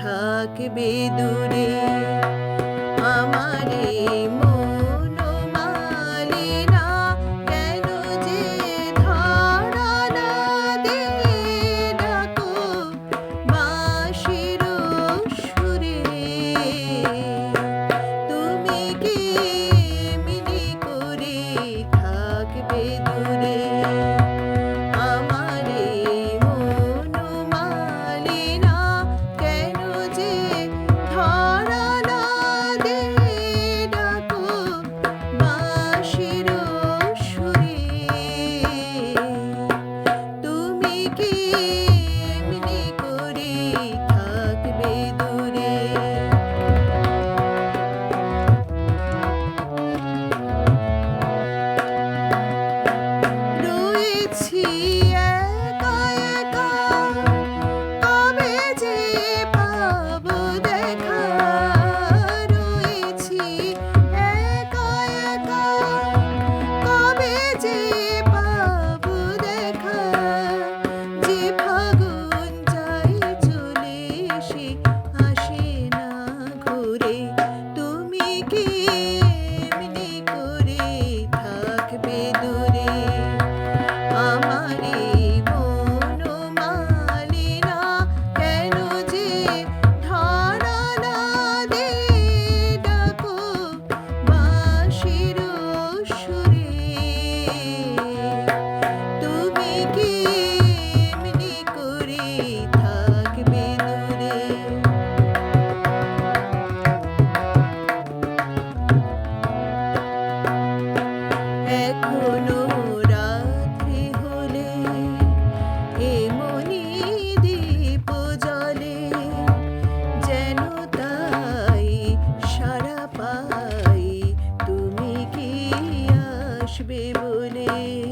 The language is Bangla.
থাকবে দূরে। আমারে এই আসবে বলে বুঝি না